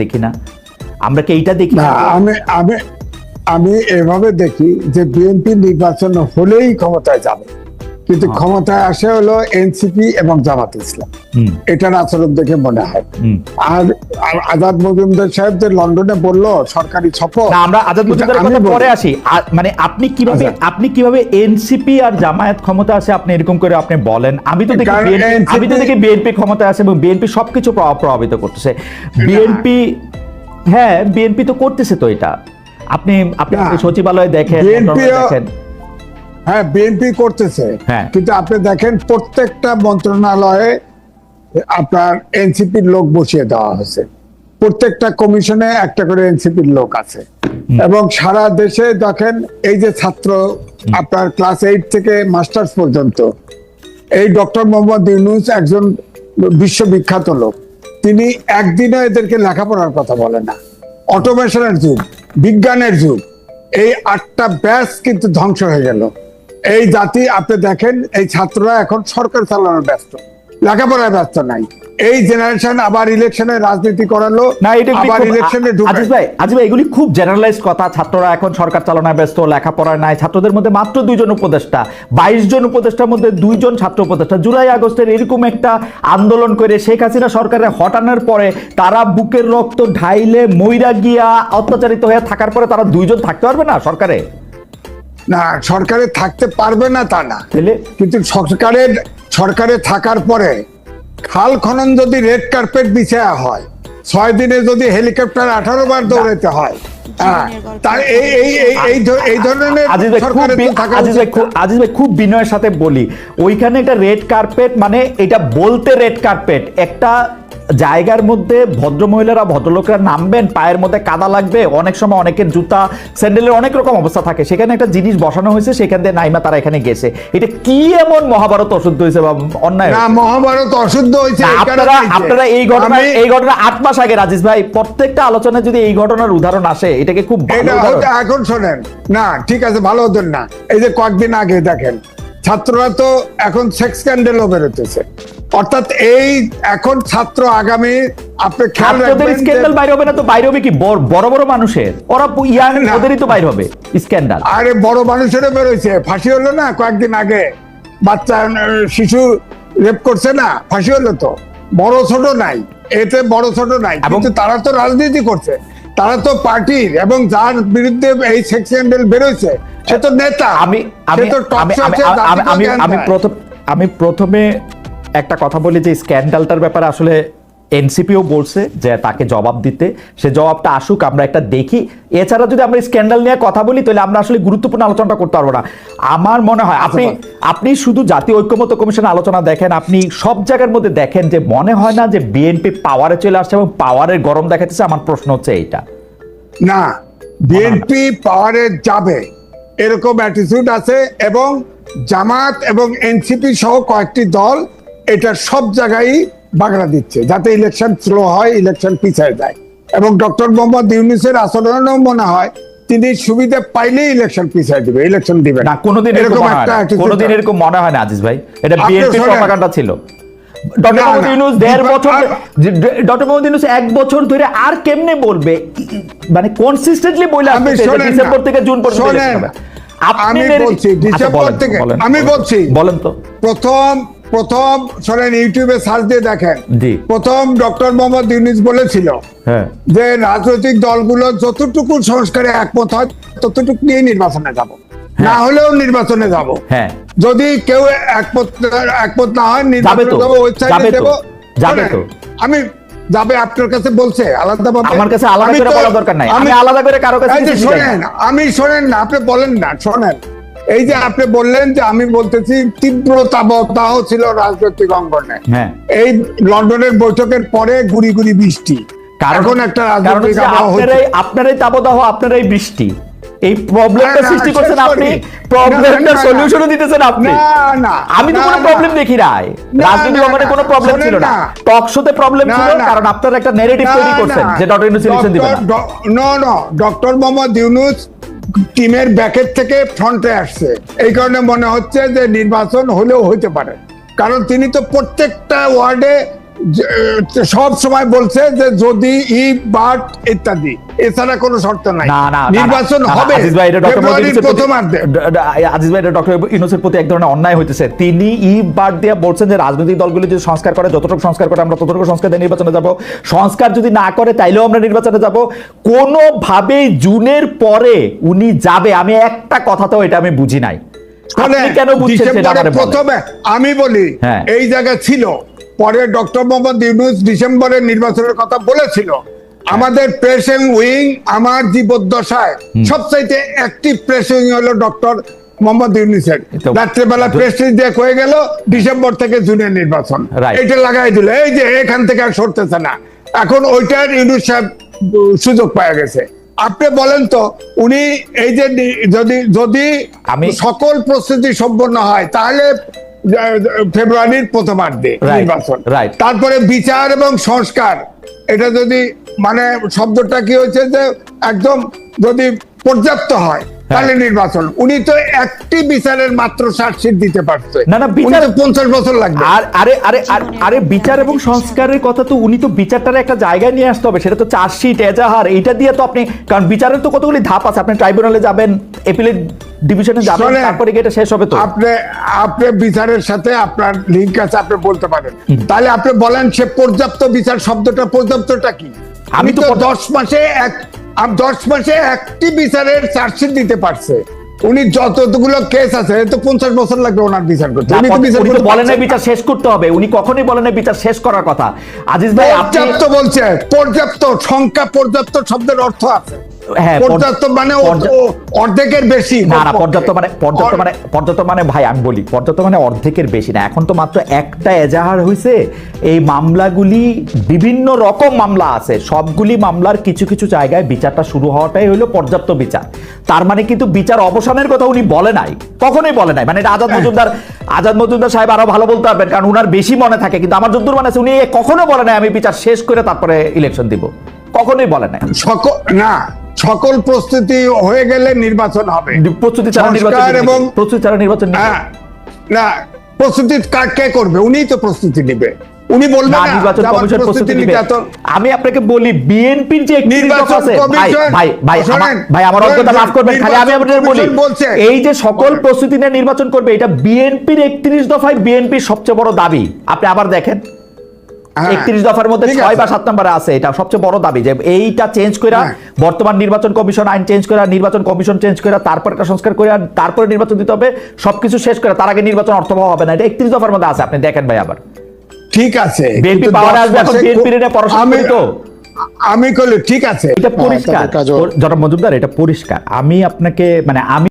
দেখি না। আমরা কি এইটা দেখি না আমি আমি আমি এভাবে দেখি যে বিএনপি নির্বাচন হলেই ক্ষমতায় যাবে। কিন্তু। ক্ষমতায় আসে হলো এনসিপি এবং জামাত ইসলাম। এটার আচরণ দেখে মনে হয়। আর আজাদ মজুমদার সাহেব যে লন্ডনে বলল সরকারি আমরা আজাদ মজুমদারের কথা পরে আসি। মানে আপনি কীভাবে। আপনি কীভাবে এনসিপি আর জামায়াত ক্ষমতা আছে আপনি এরকম করে আপনি বলেন। আমি তো দেখি আমি তো দেখি বিএনপি ক্ষমতা আছে এবং বিএনপি সবকিছু প্রভাবিত করতেছে। বিএনপি হ্যাঁ বিএনপি তো করতেছে তো এটা। আপনি আপনি সচিবালয়ে দেখেন দেখেন। হ্যাঁ বিএনপি করতেছে। হ্যাঁ। কিন্তু আপনি দেখেন প্রত্যেকটা মন্ত্রণালয়ে আপনার এনসিপির লোক বসিয়ে দেওয়া হয়েছে। প্রত্যেকটা কমিশনে একটা করে এনসিপির লোক আছে। এবং সারা দেশে দেখেন এই যে ছাত্র আপনার ক্লাস এইট থেকে মাস্টার্স পর্যন্ত এই ডক্টর মোহাম্মদ ইউনুস একজন বিশ্ববিখ্যাত লোক। তিনি একদিনও এদেরকে লেখাপড়ার কথা বলে না। অটোমেশনের যুগ বিজ্ঞানের যুগ। এই আটটা ব্যাস কিন্তু ধ্বংস হয়ে গেল। এই জাতি আপনি দেখেন এই ছাত্ররা এখন সরকার চালানোর ব্যস্ত। লেখাপড়ায় ব্যস্ত নাই। এই জেনারেশন আবার ইলেকশনে রাজনীতি করালো না এটা আবার ইলেকশনে আজিজ ভাই আজিজ ভাই এগুলি খুব জেনারেলাইজ কথা ছাত্ররা এখন সরকার চালনায় ব্যস্ত লেখাপড়ায় নাই। ছাত্রদের মধ্যে মাত্র দুইজন উপদেষ্টা বাইশ জন উপদেষ্টার মধ্যে দুইজন ছাত্র উপদেষ্টা। জুলাই আগস্টের এরকম একটা আন্দোলন করে শেখ হাসিনা সরকারের হটানোর পরে তারা বুকের রক্ত ঢাইলে মইরা গিয়া অত্যাচারিত হয়ে থাকার পরে তারা দুইজন থাকতে পারবে না সরকারে? না সরকারে থাকতে পারবে না তা না। কিন্তু সরকারের সরকারে থাকার পরে খাল খনন যদি রেড কার্পেট বিছায়া হয় ছয় দিনে যদি হেলিকপ্টার আঠারো বার দৌড়াতে হয় হ্যাঁ, তার এই এই এই এই ধরনের আজিজ ভাই খুব বিনয়ের সাথে বলি ওইখানে একটা রেড কার্পেট মানে এটা বলতে রেড কার্পেট একটা জায়গার মধ্যে ভদ্র মহিলারা ভদ্রলোকেরা নামবেন পায়ের মধ্যে কাদা লাগবে অনেক সময় অনেকের জুতা স্যান্ডেলের অনেক রকম অবস্থা থাকে। সেখানে একটা জিনিস বসানো হয়েছে সেখান দিয়ে নাইমা তারা এখানে গেছে। এটা কি এমন মহাভারত অশুদ্ধ হয়েছে বা অন্যায় না মহাভারত অশুদ্ধ হয়েছে আপনারা আপনারা এই ঘটনা এই ঘটনা আট মাস আগে রাজেশ ভাই প্রত্যেকটা আলোচনায় যদি এই ঘটনার উদাহরণ আসে এটাকে খুব এখন শোনেন। না ঠিক আছে ভালো হতেন না। এই যে কয়েকদিন আগে দেখেন ছাত্ররা তো এখন সেক্স স্ক্যান্ডেলও বেরোতেছে। অর্থাৎ এই এখন ছাত্র আগামী আপনি খেয়াল রাখবেন স্ক্যান্ডাল বাইরে হবে না তো বাইরে হবে কি? বড় বড় মানুষের। ওরা ইয়াং ওদেরই তো বাইরে হবে স্ক্যান্ডাল। আরে বড় মানুষেরও বেরোইছে। ফাঁসি হলো না কয়েকদিন আগে? বাচ্চা শিশু রেপ করছে না? ফাঁসি হলো তো? বড় ছোট নাই। এতে বড় ছোট নাই। কিন্তু তারা তো রাজনীতি করছে। তারা তো পার্টির এবং যার বিরুদ্ধে এই সেক্স স্ক্যান্ডেল বেরোইছে সে তো নেতা। আমি আমি তো আমি। প্রথম আমি প্রথমে একটা কথা বলি যে স্ক্যান্ডালটার ব্যাপারে আসলে এনসিপিও বলছে যে তাকে জবাব দিতে। সে জবাবটা আসুক আমরা একটা দেখি। এছাড়া যদি আমরা স্ক্যান্ডাল নিয়ে কথা বলি তাহলে আমরা আসলে গুরুত্বপূর্ণ আলোচনাটা করতে পারব না। আমার মনে হয় আপনি আপনি শুধু জাতীয় ঐক্যমত্য কমিশন আলোচনা দেখেন আপনি সব জায়গার মধ্যে দেখেন যে মনে হয় না যে বিএনপি পাওয়ারে চলে আসছে এবং পাওয়ারের গরম দেখাচ্ছে আমার প্রশ্ন হচ্ছে এইটা। না বিএনপি পাওয়ারে যাবে এরকম অ্যাটিটিউড আছে এবং জামাত এবং এনসিপি সহ কয়েকটি দল এটা সব জায়গায় বাগড়া দিচ্ছে যাতে ইলেকশন স্লো হয় ইলেকশন পিছিয়ে যায়। এবং ডক্টর মোহাম্মদ ইউনুসের আচরণও মনে হয় তিনি সুবিধা পাইলেই ইলেকশন পিছিয়ে দিবে ইলেকশন দিবে না। কোনোদিন এরকম হয় কোনোদিন এরকম মনে হয় না আজিজ ভাই। এটা বিএনপি প্রপাগান্ডা ছিল। ডক্টর মোহাম্মদ ইউনুস দেড় দীপক- বছর আর- ডক্টর মোহাম্মদ ইউনুস এক বছর ধরে আর কেমনে বলবে? মানে কনসিস্টেন্টলি বলে আমি। ডিসেম্বর থেকে জুন পর্যন্ত বলছি, ডিসেম্বর থেকে। আমি বলছি। বলেন তো। প্রথম প্রথম শোনেন ইউটিউবে সার্চ দিয়ে দেখেন। প্রথম ডক্টর মোহাম্মদ ইউনুস বলেছিল হ্যাঁ। যে রাজনৈতিক দলগুলো যতটুকু সংস্কারে একমত হয় ততটুকু নিয়ে নির্বাচনে যাব। না হলেও নির্বাচনে যাব। হ্যাঁ। যদি কেউ একমত একমত না হয় নির্বাচনে যাব ওয়েবসাইটে দেব। যাবে তো। আমি যাবে আপনার কাছে বলছে আলাদা আমার কাছে আলাদা করে বলার দরকার নাই। আমি আলাদা করে কারও কাছে আমি শোনেন না আপনি বলেন না শোনেন এই যে আপনি বললেন যে আমি বলতেছি তীব্র তাবদাহ ছিল রাজনৈতিক অঙ্গনে। হ্যাঁ। এই লন্ডনের বৈঠকের পরে গুড়ি গুড়ি বৃষ্টি। কারণ একটা রাজনৈতিক আপনারাই আপনারাই তাবদাহ আপনারাই বৃষ্টি। এই প্রবলেমটা না, সৃষ্টি করছেন আপনি। প্রবলেমটা সলিউশনও দিতেছেন আপনি। না, আমি তো কোনো প্রবলেম দেখি নাই। রাজনীতি অঙ্গনে কোনো প্রবলেম ছিল না। টক শোতে প্রবলেম ছিল কারণ আপনারা একটা নেগেটিভ তৈরি করছেন যে ডক্টর ইউনুস ইলেকশন দিবে না। No no doctor Mohammad Yunus টিমের ব্যাকের থেকে ফ্রন্টে আসছে। এই কারণে মনে হচ্ছে যে নির্বাচন হলেও হইতে পারে। কারণ তিনি তো প্রত্যেকটা ওয়ার্ডে সব সময় বলছে যে যদি ই বাট ইত্যাদি। এছাড়া কোনো শর্ত নাই। নির্বাচন হবে। আজিজ ভাই এটা ডক্টর ফেব্রুয়ারির প্রথমার্ধে। আজিজ ভাই এটা ডক্টর ইউনুসের প্রতি এক ধরনের অন্যায় হইতেছে। তিনি ই বার দিয়ে বলছেন যে রাজনৈতিক দলগুলো যদি সংস্কার করে যতটুকু সংস্কার করে আমরা ততটুকু সংস্কার দিয়ে নির্বাচনে যাব। সংস্কার যদি না করে তাইলেও আমরা নির্বাচনে যাব। কোনোভাবেই জুনের পরে উনি যাবে। আমি একটা কথা তো এটা আমি বুঝি নাই। কেন বুঝছেন। প্রথমে আমি বলি হ্যাঁ। এই জায়গা ছিল। পরে ডক্টর মোহাম্মদ ইউনুস ডিসেম্বরের নির্বাচনের কথা বলেছিল। আমাদের প্রেসিং উইং আমার জীবদ্দশায় সবচাইতে অ্যাক্টিভ প্রেসিং হলো ডক্টর মোহাম্মদ ইউনুসের। রাত্রেবেলা প্রেস হয়ে গেল ডিসেম্বর থেকে জুনের নির্বাচন। এটা লাগাই দিল এই যে এখান থেকে আর সরতেছে না। এখন ওইটার ইউনুস সাহেব সুযোগ পাওয়া গেছে। আপনি বলেন তো উনি এই যে যদি যদি সকল প্রস্তুতি সম্পন্ন হয় তাহলে ফেব্রুয়ারির প্রথমার্ধে নির্বাচন। তারপরে বিচার এবং সংস্কার। এটা যদি মানে শব্দটা কি হয়েছে যে একদম যদি পর্যাপ্ত হয় তাহলে নির্বাচন। উনি তো একটি বিচারের মাত্র চার্জশিট দিতে পারছে। না, না, বিচার- পঞ্চাশ বছর লাগবে। আর আরে আরে আর- আরে বিচার এবং সংস্কারের কথা তো উনি তো বিচারটার একটা জায়গায় নিয়ে আসতে হবে। সেটা তো চার্জশিট এজাহার এইটা দিয়ে তো আপনি কারণ বিচারের তো কতগুলি ধাপ আছে। আপনি ট্রাইব্যুনালে যাবেন এপিলেট ডিভিশনে যাবেন তারপরে এটা শেষ হবে তো। আপনি আপনি বিচারের সাথে আপনার লিঙ্ক আছে আপনি বলতে পারেন। তাহলে আপনি বলেন সে পর্যাপ্ত বিচার শব্দটা পর্যাপ্তটা কি? আমি তো তো পর্যা- দশ মাসে এক আম- দশ মাসে একটি বিচারের চার্জশিট দিতে পারছে। উনি যতগুলো কেস আছে তো পঞ্চাশ বছর লাগবে ওনার বিচার করতে। উনি তো বিচার করতে বলেন না বিচার শেষ করতে হবে। উনি কখনোই বলেন না বিচার শেষ করার কথা। আজিজ ভাই পর্যাপ্ত বলছে পর্যাপ্ত সংখ্যা পর্যাপ্ত শব্দের অর্থ আছে। পর্যাপ্ত মানে ও- পর্যা- ও অর্ধেকের বেশি না না পর্যাপ্ত মানে পর্যাপ্ত মানে পর্যাপ্ত মানে ভাই আমি বলি পর্যাপ্ত মানে অর্ধেকের বেশি না। এখন তো মাত্র একটা এজাহার হয়েছে এই মামলাগুলি বিভিন্ন রকম মামলা আছে। সবগুলি মামলার কিছু কিছু জায়গায় বিচারটা শুরু হওয়াটাই হলো পর্যাপ্ত বিচার। তার মানে কিন্তু বিচার অবসানের কথা উনি বলে নাই। কখনোই বলে নাই। মানে এটা আজাদ মজুমদার আজাদ মজুমদার সাহেব আরও ভালো বলতে পারবেন কারণ উনার বেশি মনে থাকে। কিন্তু আমার যদ্দূর মানে আছে, উনি কখনো বলে নাই আমি বিচার শেষ করে তারপরে ইলেকশন দিব। কখনোই বলে নাই। না সকল প্রস্তুতি হয়ে গেলে নির্বাচন হবে। প্রস্তুতি ছাড়া নির্বাচন এবং প্রস্তুতি ছাড়া নির্বাচন হ্যাঁ, না প্রস্তুতি কার কে করবে? উনিই তো প্রস্তুতি নিবে। উনি বলবেন না না নির্বাচন কমিশন প্রস্তুতি নিবে। আমি আপনাকে বলি বিএনপির যে নির্বাচন ভাই ভাই ভাই আমার- ভাই আমার শোনেন, অজ্ঞতা মাফ করবেন খালি আমি আপনাদের বলি এই যে সকল প্রস্তুতি নিয়ে নির্বাচন করবে এটা বিএনপির একত্রিশ দফায় বিএনপির সবচেয়ে বড় দাবি। আপনি আবার দেখেন। একত্রিশ দফার মধ্যে ঠিক ছয় বা সাত নম্বরে আছে। এটা সবচেয়ে বড় দাবি যে এইটা চেঞ্জ করে হ্যাঁ। বর্তমান নির্বাচন কমিশন আইন চেঞ্জ করে নির্বাচন কমিশন চেঞ্জ করে তারপর একটা সংস্কার করে তারপরে নির্বাচন দিতে হবে সবকিছু শেষ করে তার আগে নির্বাচন অর্থবহ হবে না। এটা একত্রিশ দফার মধ্যে আছে আপনি দেখেন ভাই আবার। ঠিক আছে। কিন্তু পাওয়ারে আসবে, এখন মাসে BNP র এটা পড়াশোনা আমি তো। আমি কইলে ঠিক আছে। এটা পরিষ্কার। কাজও- জনাব মজুমদার এটা পরিষ্কার। আমি আপনাকে মানে আমি